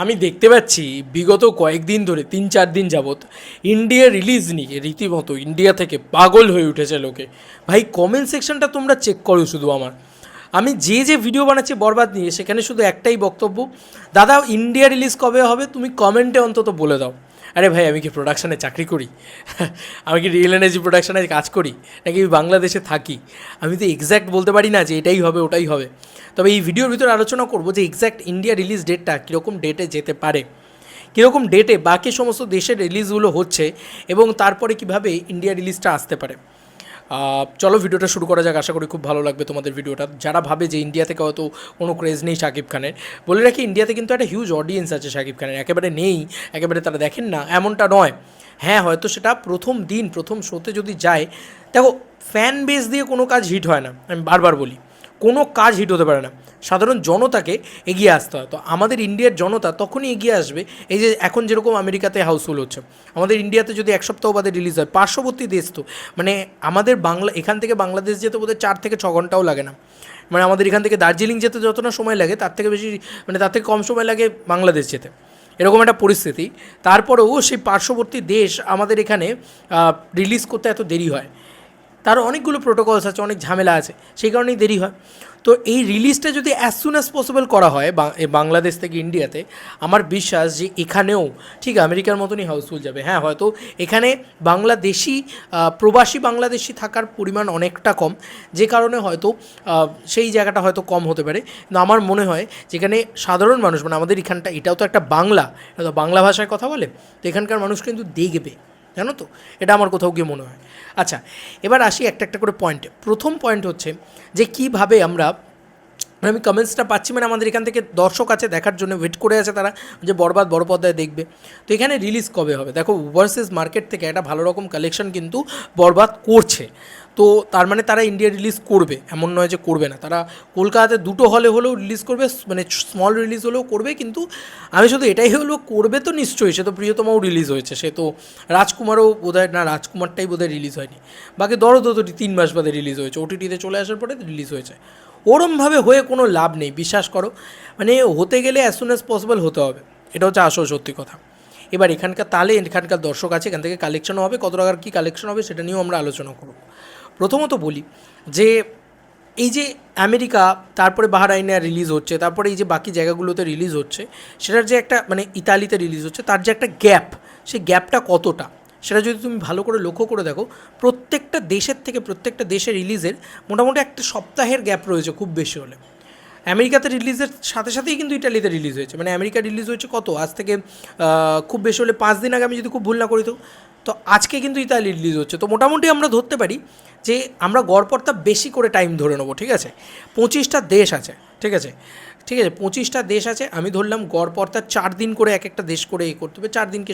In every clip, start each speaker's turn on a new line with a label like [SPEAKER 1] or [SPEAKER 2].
[SPEAKER 1] আমি দেখতে পাচ্ছি, বিগত কয়েকদিন ধরে, তিন চার দিন যাবৎ ইন্ডিয়া রিলিজ নিয়ে রীতিমতো ইন্ডিয়া থেকে পাগল হয়ে উঠেছে লোকে। ভাই কমেন্ট সেকশনটা তোমরা চেক করো শুধু আমার। আমি যে যে ভিডিও বানাচ্ছি বরবাদ নিয়ে, সেখানে শুধু একটাই বক্তব্য, দাদা ইন্ডিয়া রিলিজ কবে হবে? তুমি কমেন্টে অন্তত বলে দাও। আরে ভাই, আমি কি প্রোডাকশানে চাকরি করি? আমি কি রিয়েল এনার্জি প্রোডাকশানে কাজ করি? নাকি আমি বাংলাদেশে থাকি? আমি তো এক্স্যাক্ট বলতে পারি না যে এটাই হবে, ওটাই হবে। তবে এই ভিডিওর ভিতরে আলোচনা করব যে এক্স্যাক্ট ইন্ডিয়া রিলিজ ডেটটা কীরকম ডেটে যেতে পারে। কীরকম ডেটে বাকি সমস্ত দেশের রিলিজগুলো হচ্ছে এবং তারপরে কীভাবে ইন্ডিয়া রিলিজটা আসতে পারে। চলো ভিডিওটা শুরু করা যাক, আশা করি খুব ভালো লাগবে তোমাদের ভিডিওটা। যারা ভাবে যে ইন্ডিয়া থেকে হয়তো কোনো ক্রেজ নেই শাকিব খানের, বলে রাখি ইন্ডিয়াতে কিন্তু একটা হিউজ অডিয়েন্স আছে শাকিব খানের। একেবারে নেই, একেবারে তারা দেখেন না, এমনটা নয়। হ্যাঁ হয়তো সেটা প্রথম দিন, প্রথম শোতে যদি যায়, দেখো ফ্যান বেস দিয়ে কোনো কাজ হিট হয় না, আমি বারবার বলি। কোনো কাজ হিট হতে পারে না। সাধারণ জনতাকে এগিয়ে আসতে হয়। তো আমাদের ইন্ডিয়ার জনতা তখনই এগিয়ে আসবে, এই যে এখন যেরকম আমেরিকাতে হাউসফুল হচ্ছে। আমাদের ইন্ডিয়াতে যদি এক সপ্তাহ বাদে রিলিজ হয়, পার্শ্ববর্তী দেশ তো মানে আমাদের বাংলা, এখান থেকে বাংলাদেশ যেতে বোধহয় চার থেকে ছ ঘন্টাও লাগে না। মানে আমাদের এখান থেকে দার্জিলিং যেতে যত না সময় লাগে, তার থেকে বেশি মানে তার থেকে কম সময় লাগে বাংলাদেশ যেতে। এরকম একটা পরিস্থিতি। তারপরেও সেই পার্শ্ববর্তী দেশ আমাদের এখানে রিলিজ করতে এত দেরি হয়। তার অনেকগুলো প্রোটোকলস আছে, অনেক ঝামেলা আছে, সেই কারণেই দেরি হয়। তো এই রিলিজটা যদি অ্যাজ সুন অ্যাজ পসিবল করা হয় বাংলাদেশ থেকে ইন্ডিয়াতে আমার বিশ্বাস যে এখানেও, ঠিক আমেরিকার মতনই হাউসফুল যাবে। হ্যাঁ হয়তো এখানে বাংলাদেশি প্রবাসী বাংলাদেশি থাকার পরিমাণ অনেকটা কম, যে কারণে হয়তো সেই জায়গাটা হয়তো কম হতে পারে। কিন্তু আমার মনে হয়, যেখানে সাধারণ মানুষ মানে আমাদের এখানটা, এটাও তো একটা বাংলা বাংলা ভাষায় কথা বলে, তো এখানকার মানুষ কিন্তু দেখবে। জানো তো? এটা আমার কোথাও গিয়ে মনে হয়। আচ্ছা এবার আসি একটা একটা করে পয়েন্টে প্রথম পয়েন্ট হচ্ছে যে কীভাবে আমরা মানে আমি কমেন্টসটা পাচ্ছি মানে আমাদের এখান থেকে দর্শক আছে, দেখার জন্য ওয়েট করে আছে তারা, যে বরবাদ বড় পর্দায় দেখবে। তো এখানে রিলিজ কবে হবে? দেখো ওভারসিজ মার্কেট থেকে একটা ভালো রকম কালেকশন কিন্তু বরবাদ করছে। তো তার মানে তারা ইন্ডিয়া রিলিজ করবে, এমন নয় যে করবে না। তারা কলকাতাতে দুটো হলে হলেও রিলিজ করবে মানে স্মল রিলিজ হলেও করবে, কিন্তু আমি শুধু এটাই হলো, করবে তো নিশ্চয়ই, সে তো প্রিয়তমাও রিলিজ হয়েছে, সে তো রাজকুমারও বোধহয়, না, রাজকুমারটাই বোধহয় রিলিজ হয়নি। বাকি দরদ তো তিন মাস বাদে রিলিজ হয়েছে ওটিটিতে চলে আসার পরে রিলিজ হয়েছে। ওরমভাবে হয়ে কোনো লাভ নেই, বিশ্বাস করো। মানে হতে গেলে অ্যাজ সুন অ্যাজ পসিবল হতে হবে। এটা হচ্ছে আসল সত্যি কথা। এবার এখানকার তাহলে এখানকার দর্শক আছে, এখান থেকে কালেকশনও হবে, কত টাকার কী কালেকশন হবে সেটা নিয়েও আমরা আলোচনা করব। প্রথমত বলি যে, এই যে আমেরিকা, তারপরে বাহারাইনে রিলিজ হচ্ছে, তারপরে এই যে বাকি জায়গাগুলোতে রিলিজ হচ্ছে, সেটার যে একটা মানে ইতালিতে রিলিজ হচ্ছে, তার যে একটা গ্যাপ সেই গ্যাপটা কতটা? সেটা যদি তুমি ভালো করে লক্ষ্য করে দেখো, প্রত্যেকটা দেশের থেকে প্রত্যেকটা দেশের রিলিজের মোটামুটি একটা সপ্তাহের গ্যাপ রয়েছে খুব বেশি হলে। আমেরিকাতে রিলিজের সাথে সাথেই কিন্তু ইটালিতে রিলিজ হয়েছে। মানে আমেরিকা রিলিজ হয়েছে কত? আজ থেকে খুব বেশি হলে পাঁচ দিন আগে আমি যদি খুব ভুল না করি তো? তো আজকে কিন্তু ইতালি রিলিজ হচ্ছে। তো মোটামুটি আমরা ধরতে পারি যে আমরা গড়পড়তা বেশি করে টাইম ধরে নেব, ঠিক আছে? পঁচিশটা দেশ আছে। ঠিক আছে? ঠিক আছে, পঁচিশটা দেশ আছে, আমি ধরলাম গড়পড়তা চার দিন করে এক একটা দেশ করে এ করতে হবে, চার দিনকে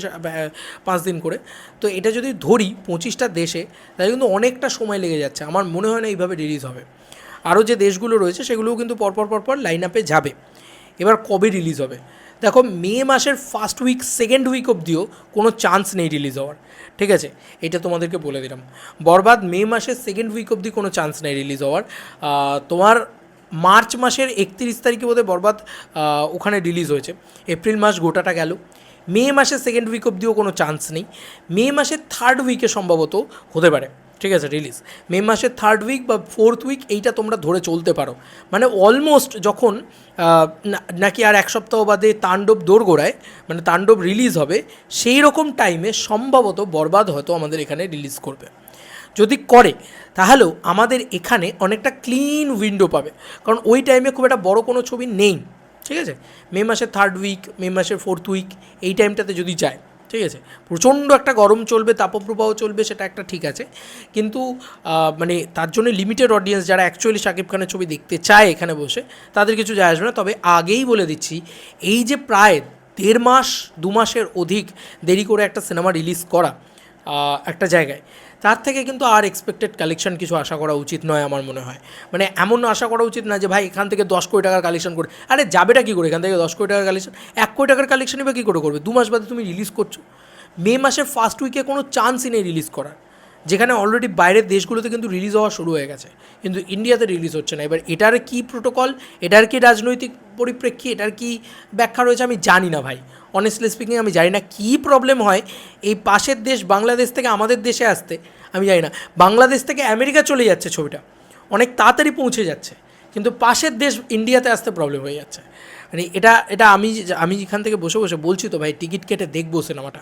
[SPEAKER 1] পাঁচ দিন করে। তো এটা যদি ধরি পঁচিশটা দেশে, তাহলে কিন্তু অনেকটা সময় লেগে যাচ্ছে, আমার মনে হয় না এইভাবে রিলিজ হবে। আরও যে দেশগুলো রয়েছে, সেগুলোও কিন্তু পরপর পরপর লাইন আপে যাবে। এবার কবে রিলিজ হবে? দেখো, মে মাসের ফার্স্ট উইক সেকেন্ড উইক অবধিও কোনো চান্স নেই রিলিজ হওয়ার। ঠিক আছে? এটা তোমাদেরকে বলে দিলাম। বরবাদ মে মাসের সেকেন্ড উইক অবধি কোনো চান্স নেই রিলিজ হওয়ার। তোমার মার্চ মাসের একত্রিশ তারিখে বোধহয় বরবাদ ওখানে রিলিজ হয়েছে। এপ্রিল মাস গোটাটা গেল। মে মাসের সেকেন্ড উইক অব্দিও কোনো চান্স নেই। মে মাসের থার্ড উইকে সম্ভবত হতে পারে। ঠিক আছে রিলিজ মে মাসের থার্ড উইক বা ফোর্থ উইক এইটা তোমরা ধরে চলতে পারো। মানে অলমোস্ট যখন নাকি আর এক সপ্তাহ বাদে তাণ্ডব দোরগোড়ায় মানে তাণ্ডব রিলিজ হবে, সেই রকম টাইমে সম্ভবত বরবাদ হয়তো আমাদের এখানে রিলিজ করবে। যদি করে, তাহলেও আমাদের এখানে অনেকটা ক্লিন উইন্ডো পাবে। কারণ ওই টাইমে খুব একটা বড় কোনো ছবি নেই, ঠিক আছে? মে মাসের থার্ড উইক মে মাসের ফোর্থ উইক এই টাইমটাতে যদি যায়, ঠিক আছে? প্রচণ্ড একটা গরম চলবে, তাপপ্রবাহ চলবে, সেটা একটা ঠিক আছে। কিন্তু মানে তার জন্য লিমিটেড অডিয়েন্স যারা অ্যাকচুয়ালি শাকিব খানের ছবি দেখতে চায় এখানে বসে, তাদের কিছু যায় আসবে না। তবে আগেই বলে দিচ্ছি, এই যে প্রায় দেড় মাস, দু মাসের অধিক দেরি করে একটা সিনেমা রিলিজ করা একটা জায়গায়। তার থেকে কিন্তু আর এক্সপেক্টেড কালেকশন কিছু আশা করা উচিত নয় আমার মনে হয়। মানে এমন আশা করা উচিত না যে, ভাই, এখান থেকে দশ কোটি টাকার কালেকশন করে আরে, যাবেটা কী করে? এখান থেকে দশ কোটি টাকার কালেকশন এক কোটি টাকার কালেকশনই বা কী করে করবে? দু মাস বাদে তুমি রিলিজ করছ। মে মাসের ফার্স্ট উইকে কোনো চান্সই নেই রিলিজ করার। যেখানে অলরেডি বাইরের দেশগুলোতে কিন্তু রিলিজ হওয়া শুরু হয়ে গেছে। কিন্তু ইন্ডিয়াতে রিলিজ হচ্ছে না। এবার এটার কি প্রোটোকল এটার কি রাজনৈতিক পরিপ্রেক্ষী এটার কি ব্যাখ্যা রয়েছে? আমি জানি না, ভাই। অনেস্টলি স্পিকিং আমি জানি না কী প্রবলেম হয়। এই পাশের দেশ বাংলাদেশ থেকে আমাদের দেশে আসতে, আমি জানি না। বাংলাদেশ থেকে আমেরিকা চলে যাচ্ছে ছবিটা। অনেক তাড়াতাড়ি পৌঁছে যাচ্ছে। কিন্তু পাশের দেশ ইন্ডিয়াতে আসতে প্রবলেম হয়ে যাচ্ছে। মানে এটা এটা আমি আমি এখান থেকে বসে বসে বলছি তো ভাই, টিকিট কেটে দেখব সিনেমাটা।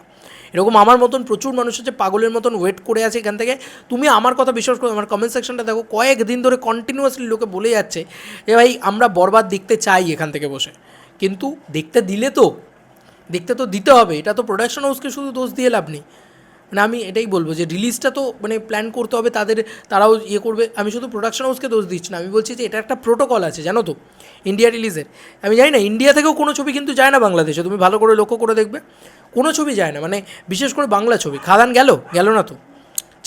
[SPEAKER 1] এরকম আমার মতন প্রচুর মানুষ আছে, পাগলের মতন ওয়েট করে আছে এখান থেকে। তুমি আমার কথা বিশ্বাস করো, আমার কমেন্ট সেকশনটা দেখো। কয়েকদিন ধরে কন্টিনিউয়াসলি লোকে বলে যাচ্ছে যে ভাই, আমরা বরবাদ দেখতে চাই এখান থেকে বসে। কিন্তু দেখতে দিলে তো দেখতে তো দিতে হবে, এটা তো প্রোডাকশন হাউসকে শুধু দোষ দিয়ে লাভ নেই। মানে আমি এটাই বলব যে রিলিজটা তো মানে প্ল্যান করতে হবে, তাদের, তারাও ইয়ে করবে, আমি শুধু প্রোডাকশন হাউসকে দোষ দিচ্ছি না, আমি বলছি যে এটা একটা প্রোটোকল আছে, জানো তো ইন্ডিয়া রিলিজের আমি জানি না ইন্ডিয়া থেকেও কোনো ছবি কিন্তু যায় না বাংলাদেশে, তুমি ভালো করে লক্ষ্য করে দেখবে, কোনো ছবি যায় না মানে বিশেষ করে বাংলা ছবি, খাদান গেল গেল না তো।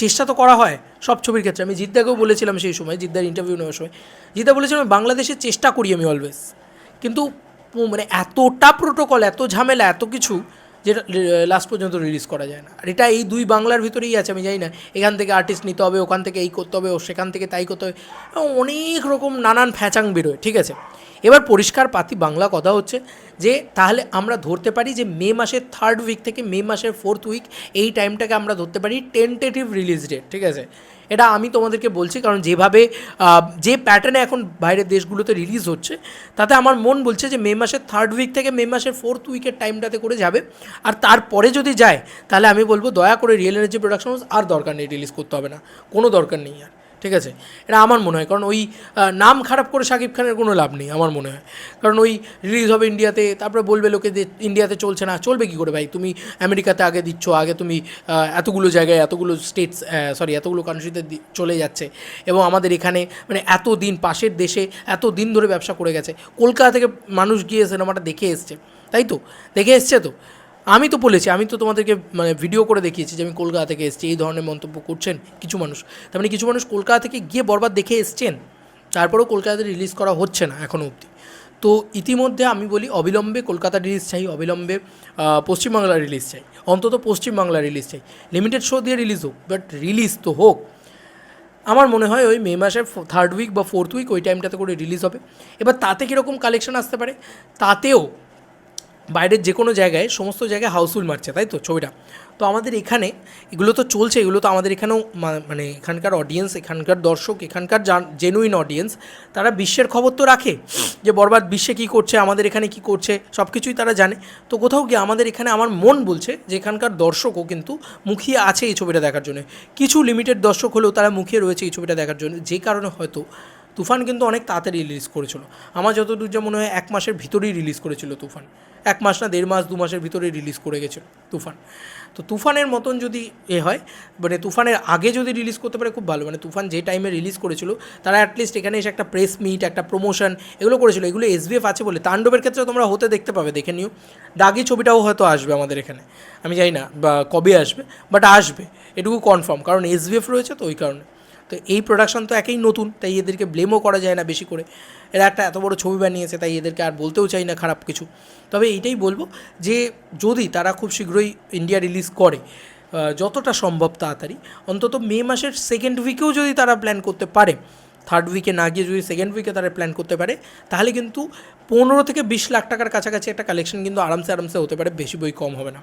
[SPEAKER 1] চেষ্টা তো করা হয় সব ছবির ক্ষেত্রে, আমি জিদ্দাকেও বলেছিলাম সেই সময়, জিদ্দার ইন্টারভিউ নেওয়ার সময়, জিদ্দা বলেছিলাম বাংলাদেশে চেষ্টা করি আমি অলওয়েজ কিন্তু মানে এতটা প্রোটোকল এত ঝামেলা, এত কিছু, যেটা লাস্ট পর্যন্ত রিলিজ করা যায় না। আর এটা এই দুই বাংলার ভিতরেই আছে, আমি জানি না। এখান থেকে আর্টিস্ট নিতে হবে, ওখান থেকে এই করতে হবে, ও সেখান থেকে তাই করতে হবে। অনেক রকম নানান ফ্যাচাং বেরোয়, ঠিক আছে? এবার পরিষ্কার পাতি বাংলা কথা হচ্ছে যে, তাহলে আমরা ধরতে পারি যে, মে মাসের থার্ড উইক থেকে মে মাসের ফোর্থ উইক এই টাইমটাকে আমরা ধরতে পারি টেন্টেটিভ রিলিজ ডেট ঠিক আছে? এটা আমি তোমাদেরকে বলছি, কারণ যেভাবে যে প্যাটার্নে এখন বাইরের দেশগুলোতে রিলিজ হচ্ছে, তাতে আমার মন বলছে যে মে মাসের থার্ড উইক থেকে মে মাসের ফোর্থ উইকের টাইমটাতে করে যাবে। আর তারপরে যদি যায়, তাহলে আমি বলব দয়া করে রিয়েল এনার্জি প্রোডাকশন আর দরকার নেই রিলিজ করতে হবে না। কোনো দরকার নেই আর। ঠিক আছে? এটা আমার মনে হয়। কারণ ওই নাম খারাপ করে শাকিব খানের কোনো লাভ নেই, আমার মনে হয়। কারণ ওই রিলিজ হবে ইন্ডিয়াতে তারপরে বলবে লোকে যে ইন্ডিয়াতে চলছে না, চলবে কী করে ভাই? তুমি আমেরিকাতে আগে দিচ্ছ, আগে তুমি এতগুলো জায়গায় এতগুলো স্টেটস সরি এতগুলো কান্ট্রিতে চলে যাচ্ছে। এবং আমাদের এখানে মানে এত দিন পাশের দেশে এত দিন ধরে ব্যবসা করে গেছে। কলকাতা থেকে মানুষ গিয়ে সিনেমাটা দেখে এসছে। তাই তো? দেখে এসছে তো? আমি তো বলেছি, আমি তো তোমাদেরকে মানে ভিডিও করে দেখিয়েছি যে আমি কলকাতা থেকে এসেছি, এই ধরনের মন্তব্য করছেন কিছু মানুষ। তার মানে কিছু মানুষ কলকাতা থেকে গিয়ে বরবাদ দেখে এসছেন, তারপরেও কলকাতাতে রিলিজ করা হচ্ছে না এখনও অবধি। তো ইতিমধ্যে আমি বলি অবিলম্বে কলকাতা রিলিজ চাই, অবিলম্বে পশ্চিমবাংলা রিলিজ চাই। অন্তত পশ্চিমবাংলা রিলিজ চাই। লিমিটেড শো দিয়ে রিলিজ হোক বাট রিলিজ তো হোক। আমার মনে হয় ওই মে মাসের থার্ড উইক বা ফোর্থ উইক ওই টাইমটাতে করে রিলিজ হবে। এবার তাতে কীরকম কালেকশন আসতে পারে? তাতেও বাইরের যে কোনো জায়গায় সমস্ত জায়গায় হাউসফুল মারছে, তাই তো ছবিটা? তো আমাদের এখানে এগুলো তো চলছে, এগুলো তো আমাদের এখানেও মানে এখানকার অডিয়েন্স এখানকার দর্শক, এখানকার জেনুইন অডিয়েন্স তারা বিশ্বের খবর তো রাখে যে বরবাদ বিশ্বে কী করছে, আমাদের এখানে কী করছে সব কিছুই তারা জানে। তো কোথাও গিয়ে আমাদের এখানে আমার মন বলছে যে এখানকার দর্শকও কিন্তু মুখিয়ে আছে এই ছবিটা দেখার জন্য। কিছু লিমিটেড দর্শক হলেও তারা মুখিয়ে রয়েছে এই ছবিটা দেখার জন্য, যে কারণে হয়তো তুফান কিন্তু অনেক তাড়াতাড়ি রিলিজ করেছিল। আমার যতদূর যা মনে হয়, এক মাসের ভিতরেই রিলিজ করেছিল তুফান। এক মাস না, দেড় মাস, দু মাসের ভিতরেই রিলিজ করে গেছিল তুফান। তো তুফানের মতন যদি এ হয় মানে তুফানের আগে যদি রিলিজ করতে পারে, খুব ভালো। মানে তুফান যে টাইমে রিলিজ করেছিল, তারা অ্যাটলিস্ট এখানে এসে একটা প্রেস মিট একটা প্রমোশন এগুলো করেছিল। এগুলো এসবিএফ আছে বলে, তাণ্ডবের ক্ষেত্রে তোমরা হতে দেখতে পাবে, দেখে নিও। দাগি ছবিটাও হয়তো আসবে আমাদের এখানে। আমি জানি না, বা কবে আসবে বাট আসবে। এটুকু কনফার্ম কারণ এসবিএফ রয়েছে তো ওই কারণে। তো এই প্রোডাকশন তো একেই নতুন, তাই এদেরকে ব্লেমও করা যায় না বেশি করে। এরা একটা এত বড় ছবি বানিয়েছে, তাই এদেরকে আর বলতেও চাই না খারাপ কিছু। তবে এইটাই বলব যে, যদি তারা খুব শীঘ্রই ইন্ডিয়া রিলিজ করে যতটা সম্ভব তাড়াতাড়ি, অন্তত মে মাসের সেকেন্ড উইকেও যদি তারা প্ল্যান করতে পারে থার্ড উইকে না গিয়ে যদি সেকেন্ড উইকে তারা প্ল্যান করতে পারে, তাহলে কিন্তু পনেরো থেকে বিশ লাখ টাকার কাছাকাছি একটা কালেকশন কিন্তু আরামসে আরামসে হতে পারে, বেশি বই কম হবে না।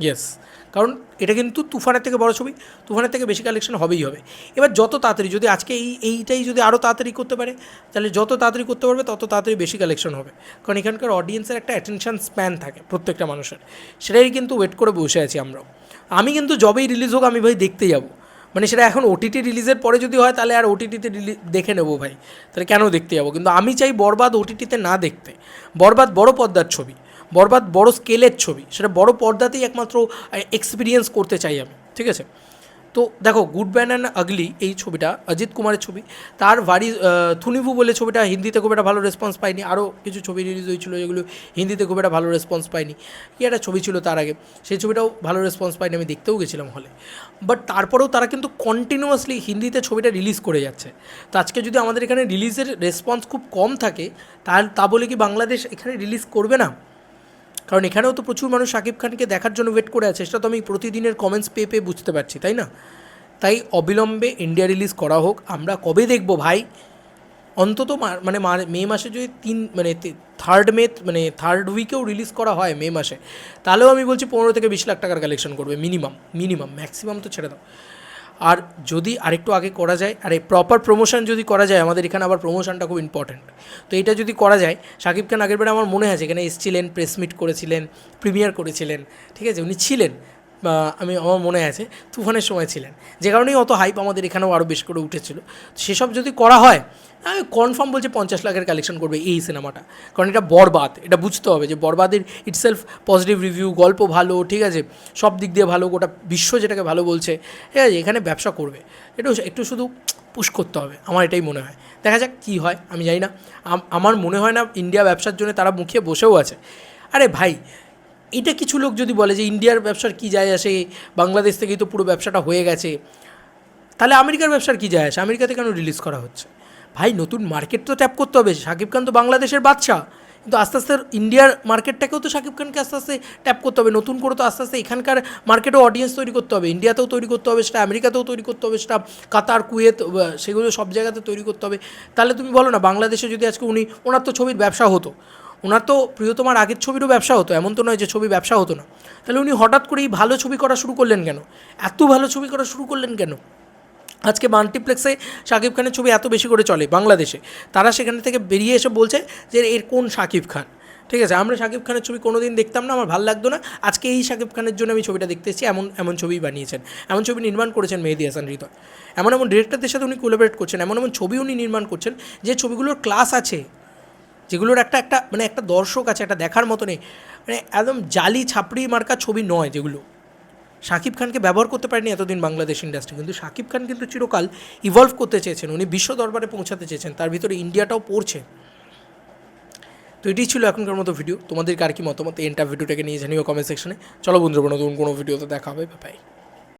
[SPEAKER 1] ইয়েস কারণ এটা কিন্তু তুফানের থেকে বড় ছবি। তুফানের থেকে বেশি কালেকশন হবেই হবে। এবার যত তাড়াতাড়ি, যদি আজকে এই, এইটাই যদি আরও তাড়াতাড়ি করতে পারে, তাহলে যত তাড়াতাড়ি করতে পারবে, তত তাড়াতাড়ি বেশি কালেকশন হবে। কারণ এখানকার অডিয়েন্সের একটা অ্যাটেনশন স্প্যান থাকে প্রত্যেকটা মানুষের। সেটাই কিন্তু ওয়েট করে বসে আছি আমরাও। আমি কিন্তু যবেই রিলিজ হোক, আমি ভাই দেখতে যাব। মানে সেটা এখন ওটিটি রিলিজের পরে যদি হয়, তাহলে আর ওটিটিতে দেখে নেব ভাই। তাহলে কেন দেখতে যাব? কিন্তু আমি চাই বরবাদ ওটিটিতে না দেখতে। বরবাদ বড় পর্দার ছবি। বরবাদ, বড় স্কেলের ছবি। সেটা বড় পর্দাতেই একমাত্র এক্সপিরিয়েন্স করতে চাই আমি, ঠিক আছে? তো দেখো গুড ব্যান অ্যান্ড আগলি এই ছবিটা, অজিত কুমারের ছবি। তার বাড়ি থুনিভু বলে ছবিটা হিন্দিতে খুব একটা ভালো রেসপন্স পায়নি। আরও কিছু ছবি রিলিজ হয়েছিল যেগুলো হিন্দিতে খুব একটা ভালো রেসপন্স পায়নি। কি একটা ছবি ছিল তার আগে। সেই ছবিটাও ভালো রেসপন্স পায়নি, আমি দেখতেও গেছিলাম হলে বাট তারপরেও তারা কিন্তু কন্টিনিউয়াসলি হিন্দিতে ছবিটা রিলিজ করে যাচ্ছে। তো আজকে যদি আমাদের এখানে রিলিজের রেসপন্স খুব কম থাকে, তাহলে তা বলে কি বাংলাদেশ এখানে রিলিজ করবে না? কারণ এখানেও তো প্রচুর মানুষ শাকিব খানকে দেখার জন্য ওয়েট করে আছে, সেটা তো আমি প্রতিদিনের কমেন্টস পেয়ে পেয়ে বুঝতে পারছি, তাই না? তাই অবিলম্বে ইন্ডিয়া রিলিজ করা হোক, আমরা কবে দেখব ভাই? অন্তত মানে মে মাসে যদি তিন মানে থার্ড মে মানে থার্ড উইকেও রিলিজ করা হয় মে মাসে, তাহলেও আমি বলছি পনেরো থেকে বিশ লাখ টাকার কালেকশন করবে মিনিমাম মিনিমাম ম্যাক্সিমাম তো ছেড়ে দাও। আর যদি আরেকটু আগে করা যায়, আর এই প্রপার প্রমোশন যদি করা যায়, আমাদের এখানে আবার প্রমোশনটা খুব ইম্পর্ট্যান্ট তো এটা যদি করা যায় শাকিব খান আগের আমার মনে আছে, এখানে এসেছিলেন প্রেস মিট করেছিলেন প্রিমিয়ার করেছিলেন, ঠিক আছে? উনি ছিলেন আমি, আমার মনে আছে, তুফানের সময় ছিলেন। যে কারণেই অত হাইপ আমাদের এখানেও আরও বেশ করে উঠেছিল। সেসব যদি করা হয় আমি কনফার্ম বলছে পঞ্চাশ লাখের কালেকশন করবে এই সিনেমাটা কারণ এটা বরবাদ, এটা বুঝতে হবে যে বরবাদের ইটসেলফ পজিটিভ রিভিউ গল্প ভালো, ঠিক আছে? সব দিক দিয়ে ভালো, গোটা বিশ্ব যেটাকে ভালো বলছে, ঠিক আছে? এখানে ব্যবসা করবে। এটা একটু শুধু পুশ করতে হবে, আমার এটাই মনে হয়। দেখা যাক কী হয়, আমি জানি না। আমার মনে হয় না ইন্ডিয়া ব্যবসার জন্য তারা মুখিয়ে বসেও আছে। আরে ভাই, এটা কিছু লোক যদি বলে যে ইন্ডিয়ার ব্যবসার কী যায় আসে, বাংলাদেশ থেকেই তো পুরো ব্যবসাটা হয়ে গেছে, তাহলে আমেরিকার ব্যবসার কী যায় আসে? আমেরিকাতে কেন রিলিজ করা হচ্ছে? ভাই, নতুন মার্কেট তো ট্যাপ করতে হবে। শাকিব খান তো বাংলাদেশের বাদশা কিন্তু আস্তে আস্তে ইন্ডিয়ার মার্কেটটাকেও তো শাকিব খানকে আস্তে আস্তে ট্যাপ করতে হবে। নতুন করে তো আস্তে আস্তে এখানকার মার্কেটও অডিয়েন্স তৈরি করতে হবে। ইন্ডিয়াতেও তৈরি করতে হবে, সেটা আমেরিকাতেও তৈরি করতে হবে, সেটা কাতার, কুয়েত সেগুলো সব জায়গাতে তৈরি করতে হবে। তাহলে তুমি বলো না, বাংলাদেশে যদি আজকে উনি, ওনার তো ছবির ব্যবসা হতো। ওনার তো প্রিয়তমার আগের ছবিরও ব্যবসা হতো। এমন তো নয় যে ছবি ব্যবসা হতো না। তাহলে উনি হঠাৎ করেই ভালো ছবি করা শুরু করলেন কেন? এত ভালো ছবি করা শুরু করলেন কেন? আজকে মাল্টিপ্লেক্সে শাকিব খানের ছবি এত বেশি করে চলে বাংলাদেশে। তারা সেখান থেকে বেরিয়ে এসে বলছে যে এর কোন শাকিব খান? ঠিক আছে, আমরা শাকিব খানের ছবি কোনো দিন দেখতাম না, আমার ভালো লাগতো না। আজকে এই শাকিব খানের জন্য আমি ছবিটা দেখতে এসেছি, এমন এমন ছবি বানিয়েছেন। এমন ছবি নির্মাণ করেছেন মেহেদি হাসান হৃদয় এমন এমন ডিরেক্টরদের সাথে উনি কোলাবরেট করছেন, এমন এমন ছবি উনি নির্মাণ করছেন যে ছবিগুলোর ক্লাস আছে, যেগুলোর একটা একটা মানে একটা দর্শক আছে, একটা দেখার মতো নেই মানে একদম জালি, ছাপড়ি মার্কা ছবি নয় যেগুলো। শাকিব খানকে ব্যবহার করতে পারেনি এতদিন বাংলাদেশ ইন্ডাস্ট্রি কিন্তু শাকিব খান কিন্তু চিরকাল ইভলভ করতে চেয়েছেন। উনি বিশ্ব দরবারে পৌঁছাতে চেয়েছেন, তার ভিতরে ইন্ডিয়াটাও পড়ছে। তো এটি ছিল এখনকার মতো ভিডিও তোমাদের আর কি মতামত এই এন্টার ভিডিওটাকে নিয়ে জানিও কমেন্ট সেকশনে চলো বন্ধুরা, নতুন কোনো ভিডিওতে দেখা হবে। বাই